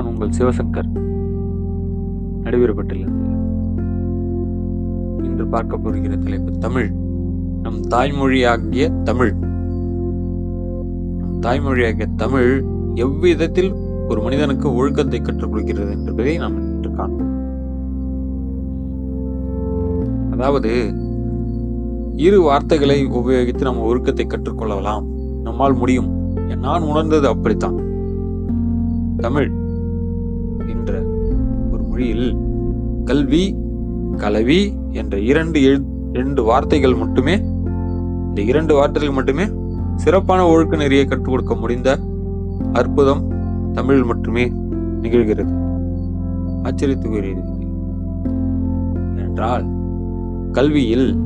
நான் உங்கள் சிவசங்கர். நடுவீரப்பட்டிலிருந்து இன்று பார்க்க போகிற தலைப்பு தமிழ். நம் தாய்மொழியாகிய தமிழ். நம் தாய்மொழியாகிய தமிழ் எவ்விதத்தில் ஒரு மனிதனுக்கு ஒழுக்கத்தை கற்றுக் கொடுக்கிறது என்பதை நாம் இன்று காண்போம். அதாவது இரு வார்த்தைகளை உபயோகித்து நம்ம ஒழுக்கத்தை கற்றுக்கொள்ளலாம் நம்மால் முடியும். நான் உணர்ந்தது அப்படித்தான். தமிழ். என்ற ஒரு மொழியில் கல்வி கலவி என்ற இரண்டு இரண்டு வார்த்தைகள் மட்டுமே இந்த இரண்டு வார்த்தைகள் மட்டுமே சிறப்பான ஒழுக்க நெறியை கற்றுக் கொடுக்க முடிந்த அற்புதம் தமிழில் மட்டுமே நிகழ்கிறது. ஆச்சரியத்துக்குரியது என்றால் கல்வியில்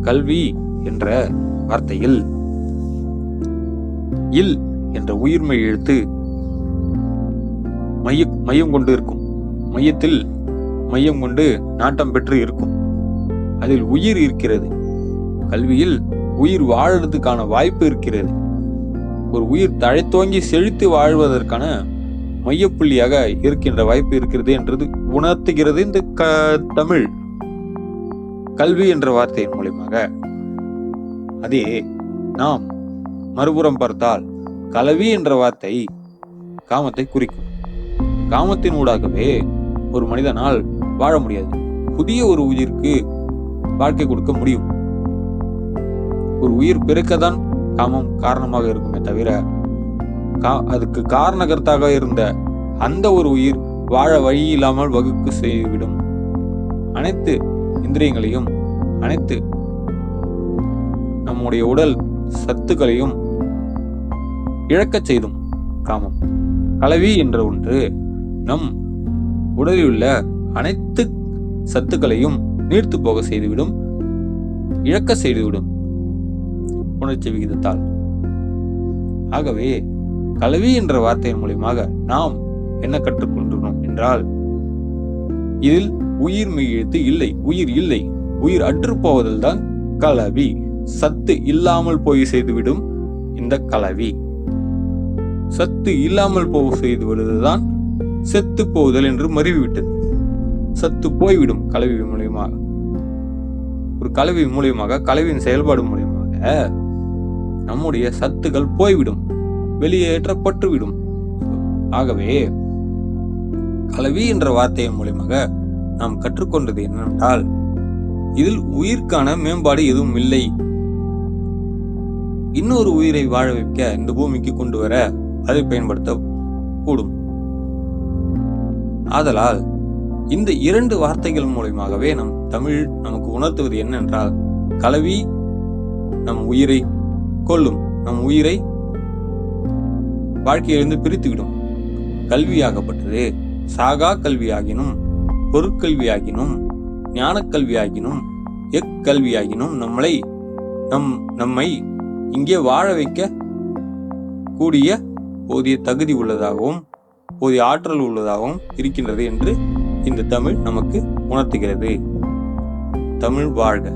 கல்வி என்ற வார்த்தையில் இல் என்ற உயிர்மை எழுத்து மைய மையம் கொண்டு இருக்கும். மையத்தில் மையம் கொண்டு நாட்டம் பெற்று இருக்கும். அதில் உயிர் இருக்கிறது. கல்வியில் உயிர் வாழறதுக்கான வாய்ப்பு இருக்கிறது. ஒரு உயிர் தழைத்தோங்கி செழித்து வாழ்வதற்கான மையப்புள்ளியாக இருக்கின்ற வாய்ப்பு இருக்கிறது என்றது உணர்த்துகிறது இந்த க தமிழ். கல்வி என்ற வார்த்தையின் மூலியமாக. அதே நாம் மறுபுறம் பார்த்தால் கலவி என்ற வார்த்தை காமத்தை குறிக்கும். காமத்தின் ஊடாகவே ஒரு மனிதனால் வாழ முடியாது. புதிய ஒரு உயிருக்கு வாழ்க்கை கொடுக்க முடியும். ஒரு உயிர் பிறக்கதான் காமம் காரணமாக இருக்குமே தவிர அதுக்கு காரணகர்த்தாக இருந்த அந்த ஒரு உயிர் வாழ வழி இல்லாமல் வகுப்பு செய்துவிடும். அனைத்து இந்திரியங்களையும் அனைத்து நம்முடைய உடல் சத்துக்களையும் இழக்கச் செய்தும் காமம். கலவி என்ற ஒன்று நம் உடலில் உள்ள அனைத்து சத்துக்களையும் நீர்த்து போக செய்துவிடும் இழக்க செய்துவிடும் உணர்ச்சி விகிதத்தால். ஆகவே கலவி என்ற வார்த்தையின் மூலியமாக நாம் என்ன கற்றுக்கொண்டுள்ளோம் என்றால் இதில் உயிர் மெய்யெழுத்து இல்லை உயிர் இல்லை உயிர் அற்று போவதில் தான் கலவி சத்து இல்லாமல் போய் செய்துவிடும் இந்த கலவி. சத்து இல்லாமல் போக செய்து விடுவதுதான் செத்து போகுதல் என்று மறிவிவிட்டது. சத்து போய்விடும் கலவி மூலியமாக. ஒரு கலவி மூலியமாக கலவியின் செயல்பாடு மூலியமாக நம்முடைய சத்துகள் போய்விடும் வெளியேற்றப்பட்டுவிடும். ஆகவே கலவி என்ற வார்த்தையின் மூலியமாக நாம் கற்றுக்கொண்டது என்னவென்றால் இதில் உயிர்க்கான மேம்பாடு எதுவும் இல்லை. இன்னொரு உயிரை வாழ வைக்க இந்த பூமிக்கு கொண்டு வர அதை பயன்படுத்த கூடும் ஆதலால் இந்த இரண்டு வார்த்தைகள் மூலயமாகவே நம் தமிழ் நமக்கு உணர்த்துவது என்னென்றால் கலவி நம் உயிரை கொல்லும் நம் உயிரை வாழ்க்கையிலிருந்து பிரித்துவிடும். கல்வியாகப்பட்டது சாகா கல்வியாகினும் பொருட்கல்வியாகினும் ஞானக்கல்வியாகினும் எக்கல்வியாகினும் நம்மளை நம் நம்மை இங்கே வாழ வைக்க கூடிய போதிய தகுதி உள்ளதாகவும் போதிய ஆற்றல் உள்ளதாகவும் இருக்கின்றது என்று இந்த தமிழ் நமக்கு உணர்த்துகிறது. தமிழ் வாழ்க.